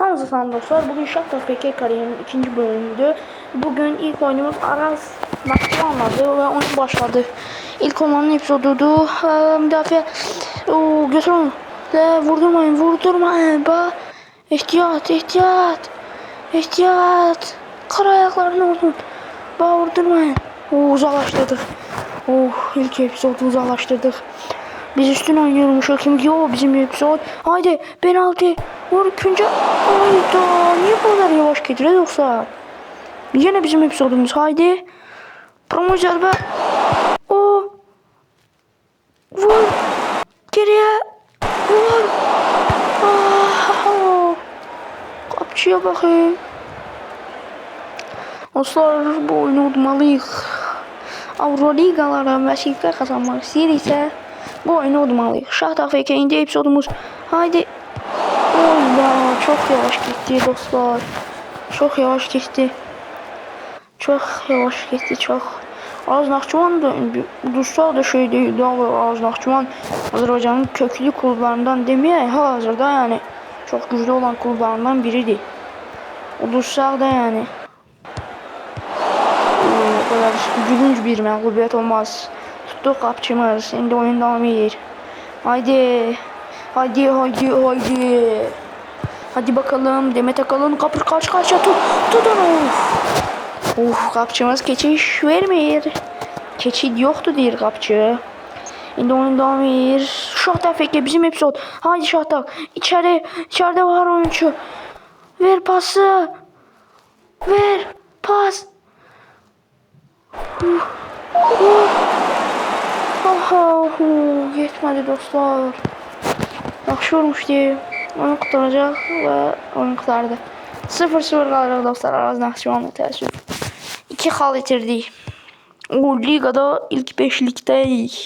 Selam dostlar. Bugün Shakhtar FK kariyerinin ikinci bölümüydü. Bugün ilk oyunumuz Araz Nakman'ladı ve oyun başladı. İlk olmanın epizoduydu. Ee, müdafiə Oo, götür onu. De, vurdurmayın, vurdurmayın. Ba, ehtiyat, ehtiyat. Ehtiyat. Kar ayaklarını vurdun. Ba, vurdurmayın. Oo, uzaklaştırdık. Oh, ilk epizodu uzaklaştırdık. Biz üstün oynuyormuşuz. Kim ki o bizim epizod. Haydi penaltı. Vur ikinci. Hayda. Niye bu kadar yavaş gidiyor yoksa? Yine bizim epizodumuz. Haydi. Promo zərбə. O. Vur. Geriye. Vur. Ah. Kapçıya bakayım. Dostlar bu oyunu udmalıyıq. Avroliqalara vəsiqə qazanmaq istəyiriksə bu oyunu udmalıyıq. Şah FK indi epizodumuz. Haydi. Oyda çok yavaş gitti dostlar. Çok yavaş gitti. Çok yavaş gitti çok. Az Naxçıvan da ulusal da şey değil. Daha Az Naxçıvan Azerbaycan'ın köklü kulüplarından demeye hazırda yani çok güçlü olan kulüplarından biridir. Ulusal da yani o kadar gülünç bir mağlubiyet olmaz. Tuttuk kapçımız. Şimdi oyun devam ediyor. Haydi. Haydi haydi haydi. Hadi bakalım Demet Akalın kapır kaç kaç tut tut onu. Uf kapçımız geçiş vermiyor. Keçid yoktu diyor kapçı. Şimdi oyun devam ediyor. Şahtak Feke bizim episod. Haydi Şahtak. İçeri. içeride var oyuncu. Ver pası. Ver. Pas. Aha, hu, yetmedi dostlar. Yaxşı olmuşdu. Oyun qurtaracaq və oyun qurtardı. 0-0 qalırıq dostlar. Araz Naxçıvanla təəssüf. 2 xal itirdik. O ligada ilk 5-likdəyik.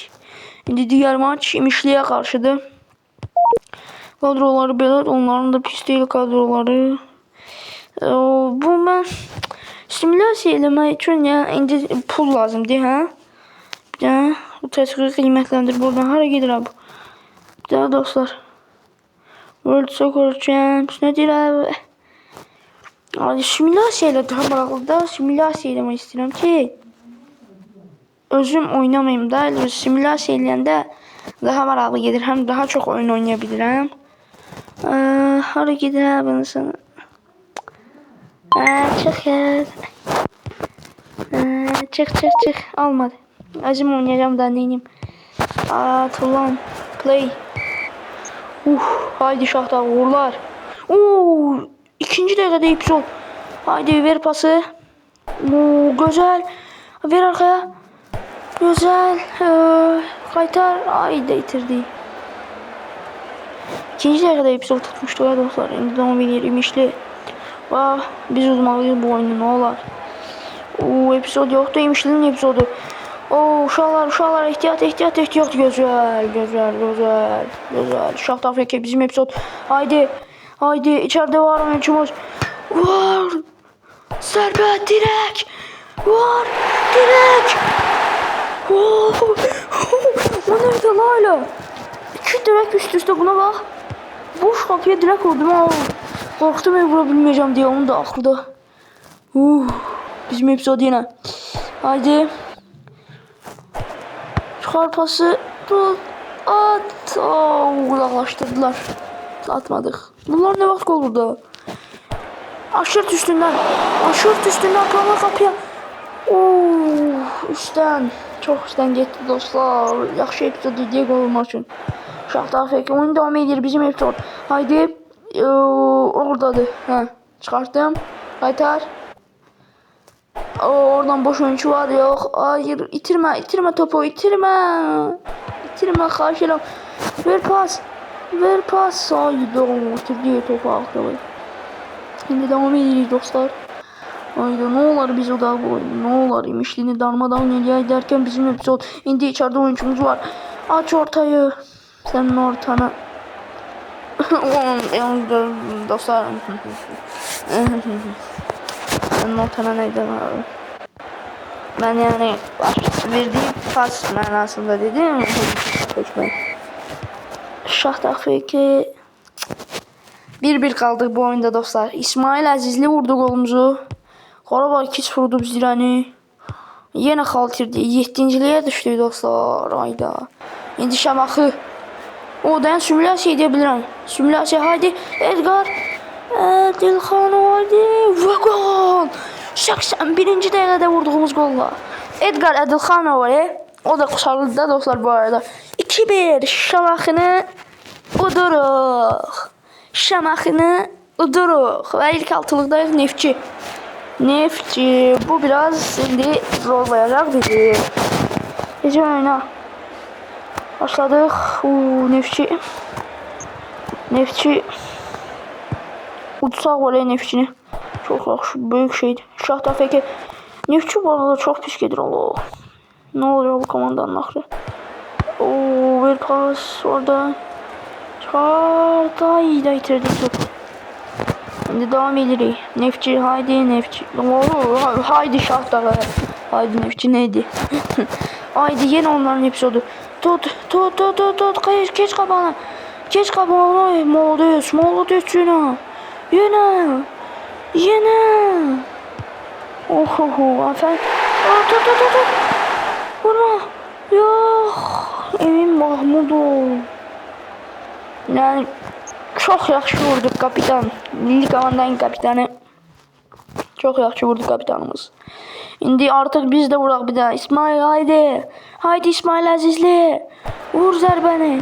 İndi digər maç İmişliyə qarşıdır. Kadroları belə, onların da pis deyil kadroları. Ee, bu mən simülyasiya eləmək üçün ya indi pul lazımdır, hə? Bir dənə bu təsviri qiymətləndir buradan hara gedir abi? Bir daha dostlar. World Soccer Champs ne deyir abi? Abi simülyasiya ilə daha maraqlıdır da simülyasiya eləmək istəyirəm ki özüm oynamayım da elə simülyasiya eləyəndə daha maraqlı gedir. Həm daha çox oyun oynaya bilirəm. Ee, hara gedir abi sana? Ya. Aa, çık çık çık. Almadı. Özüm oynayacağım da neyim. Aa, tulan. Play. Uh, haydi şahta uğurlar. Oo, ikinci dakikada epizod. Haydi ver pası. Oo, güzel. Ver arkaya. Güzel. Ee, kaytar. Ay da itirdi. İkinci dakikada epizod tutmuştu ya dostlar. Şimdi devam edelim işli. Ah, biz uzmalıyız bu oyunu ne olar. Oo, epizod yoktu. İmişlinin epizodu. Oo, uşaqlar, uşaqlar, ehtiyat, ehtiyat, ehtiyat. Gözəl, gözəl, gözəl, gözəl. Şaht Afrika bizim epizod. Haydi, haydi. İçeride var oyuncumuz. Var. Zərbə, dirək. Var, dirək. Oo, o nerede hala? İki direk üst üste buna bak. Boş kapıya direk vurdum ama korktum ev vurabilmeyeceğim diye onun da aklıda. Uh, bizim episod yine. Haydi. Çıkar pası. At. Uzaklaştırdılar. Atmadık. Bunlar ne vakit olurdu? Aşırt üstünden. Aşırt üstünden kama kapıya. Üstten. Çok üstten gitti dostlar. Yaxşı epizod deyə olmaq üçün. Şahtar Feki oyun devam edir bizim epizod. Haydi. Ee, oradadır. Hə, çıxartdım. Qaytar. Oradan boş oyuncu var yok. Hayır itirme itirme topu itirme. İtirme edirəm. Ver pas. Ver pas. Haydi itirdi topu axırı. Şimdi devam edirik dostlar. Haydi ne olur biz o da bu oyun. Ne olur imişliğini darmadan nereye derken bizim epizod. Indi içeride oyuncumuz var. Aç ortayı. Senin ortana. dostlar. Senin ortana neydi abi? Ben yani verdiği pas manasında dedim. Seçmen. Şah takfiki 1-1 kaldık bu oyunda dostlar. İsmail Azizli vurdu golumuzu. Qarabağ 2 vurdu bizləni. Yenə xal itirdi. 7-ciliyə düşdük dostlar. Ayda. İndi Şamaxı. O dayan simülyasiya edə bilirəm. Simülyasiya haydi. Edgar. Edilxan haydi. Və. 81-ci dəqiqədə vurduğumuz golla. Edgar Edilxanov var. O da Quşarlıda dostlar bu arada. 2-1 Şamaxını uduruq. Şamaxını uduruq. Və ilk altılıqdayıq Neftçi. Neftçi. Bu biraz indi zorlayacaq bizi. Gece oyna. Başladık. Uuu. Neftçi. Utsaq var ya Neftçini. Çok akşı büyük şeydi. Şahta feke. Nefçi bu arada çok pis gelir Allah. Ne oluyor bu komandanın aklı? Oo bir pas orada. Çarda iyi de yitirdik topu. Şimdi devam ederiz. Nefçi haydi Nefçi. Oo, haydi şahta. Haydi Nefçi neydi? haydi yine onların hepsi oldu. Tut tut tut tut tut. Kayış geç kapağına. Geç kapağına. Moğol diyorsun. Moğol. Yine. Yine. Yine. Ohoho. Aferin. Aa, tut tut tut tut. Vurma. Yok. Emin Mahmudov. Yani çok yaxşı vurdu kapitan. Milli komandanın kapitanı. Çok yaxşı vurdu kapitanımız. İndi artık biz de vuraq bir daha. İsmail haydi. Haydi İsmail Azizli. Vur zərbəni.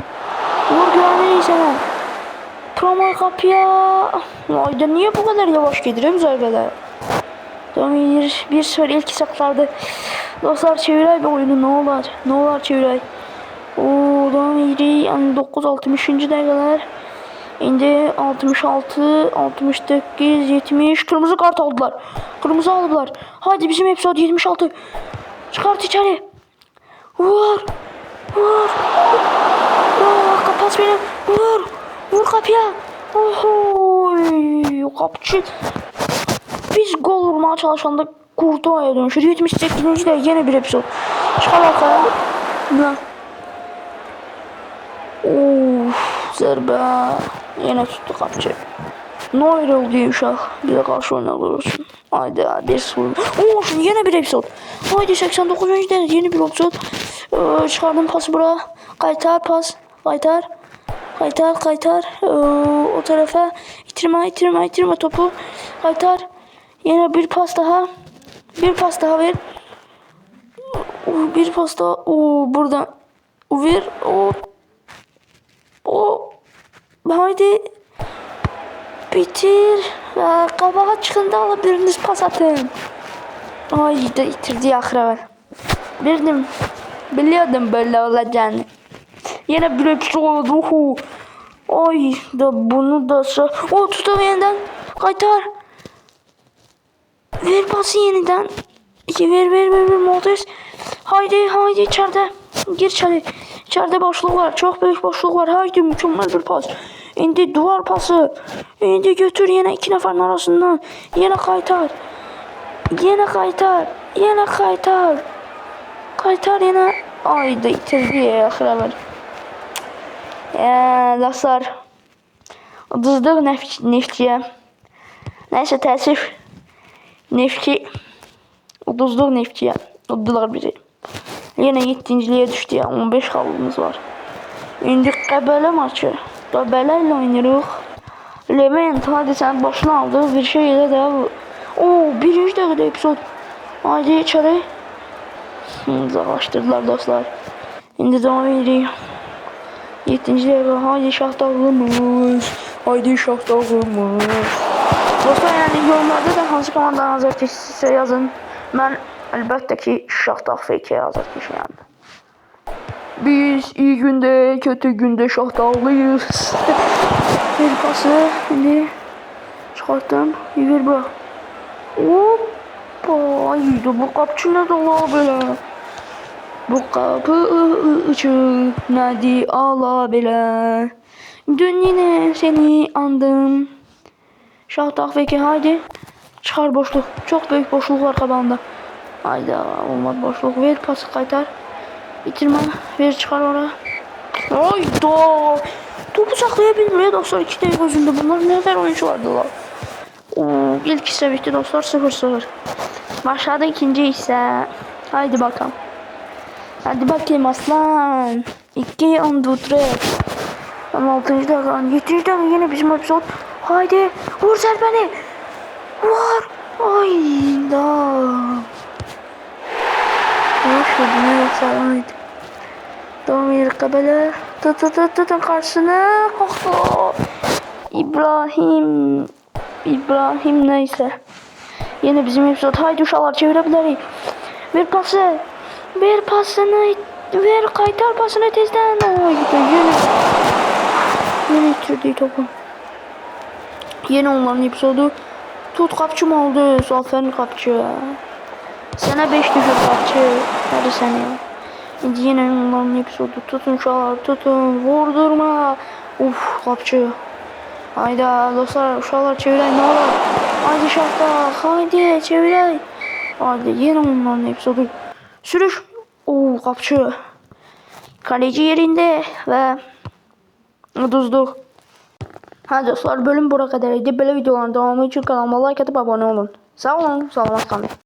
Vur güvenirik sana. Promo kapıya. Hayda niye bu kadar yavaş gidiyor bu zərbələr? Devam edir. Bir sıfır ilk saklardı. Dostlar çevirək bir oyunu ne olar? Ne olar çevirək? Oo, devam edirik. Yani 9-60. dəqiqələr. İndi 66, 69, 70. Kırmızı kart aldılar. Kırmızı aldılar. Haydi bizim episode 76. Çıkart içeri. Vur. Vur. Vur. Kapat beni. Vur. Vur kapıya. Oho. Kapçı. Biz gol vurmaya çalışanda Kurtuva'ya dönüşür. 78. de yine bir episode. Çıkar arkaya. Ne? Of zərbə. Yenə tutdu qapçı. Noir oldu uşaq. Bizə qarşı oynanılır. Haydi 1-0. Oo, şimdi yine bir episod. Haydi 89. dəqiqə yeni bir episod. Ee, çıxardım pası bura. Qaytar pas. Qaytar. Qaytar, qaytar. Ee, o tarafa itirme, itirme, itirme topu. Qaytar. Yine bir pas daha. Bir pas daha ver. Bir pas daha. Oo, buradan. Ver. O o haydi bitir ve kabağa çıkında alabilirsiniz pas atın. Ay da itirdi ahıra Bildim. Biliyordum böyle olacağını. Yine episode oldu. Ay da bunu da sa... O tutam yeniden. Kaytar. Ver pası yeniden. İki ver ver ver ver Moldes. Haydi haydi içeride. Gir içeri. İçeride boşluk var. Çok büyük boşluk var. Haydi mükemmel bir pas. İndi duvar pası. İndi götür yine iki neferin arasından. Yine kaytar. Yine kaytar. Yine kaytar. Kaytar yine. Ay da itirdi ya. Xəbər. Ya dostlar. Uduzduk neft, neftçiye. Neyse təəssüf. Neftçi. Uduzduk neftçiye. Uddular bizi. Yine 7.liğe düştü ya. 15 kalbimiz var. İndi Qəbələ maçı. Qəbələ ilə oynayırıq. Levent hadi sen başına aldığı bir şey də bu. Oo, birinci dəqiqədə epizod. Haydi içeri. Uzaqlaşdırdılar dostlar. İndi devam edirik. 7. dəqiqə. Haydi şah dağılmış. Haydi şah dağılmış. Dostlar yani yorumlarda da hansı komandan hazır kesilse yazın. Ben elbette ki Şahtaq FK hazır yani. Biz iyi günde, kötü günde Şahtaqlıyız. Bir pası şimdi çıkarttım. Bir bırak. Hoppa. Ay bu kapçı ne dolu böyle. Bu kapı ıçı nadi ala bile. Dün yine seni andım. Şahtaq Feki haydi. Çıkar boşluk. Çok büyük boşluk var kabağında. Haydi olmaz boşluk. Ver pası kaytar. Bitirme. Ver çıkar oraya. Hayda. Topu saklayabilmiyor dostlar. iki dakika özünde bunlar ne kadar oyunculardılar. Oo, ilk ise bitti dostlar 0-0. Başladı ikinci ise. Haydi bakalım. Hadi bakayım aslan. 2 on dutre. 16. dakika. 7. dakika yine bizim episod. Haydi vur beni. Vur. Ay da. Hoş geldin. Devam edelim kabele. Tut tut tut tutun karşısına. Oh, İbrahim. İbrahim neyse. Yine bizim episod. Haydi uşaqlar çevirebiliriz. Bir pası. Bir pasını. Ver kaytar pasını tezden. Haydi yine. Yine itirdi topu. Yine onların episodu. Tut kapçı mı oldu? Aferin kapçı. Sana 5 düşür kapçı. Hadi sen ya. Şimdi yine onların episodu. Tutun uşaqlar tutun. Vurdurma. Uf kapçı. Hayda dostlar uşaqlar çevirək ne olur. Haydi uşaqlar. Haydi çevirək. Haydi yine onların episodu. Sürüş. Oo kapçı. Kaleci yerinde ve Uduzdu. Hadi dostlar bölüm buraya kadar idi. Böyle videoların devamı için kanalıma like atıp abone olun. Sağ olun. Selamat kalın.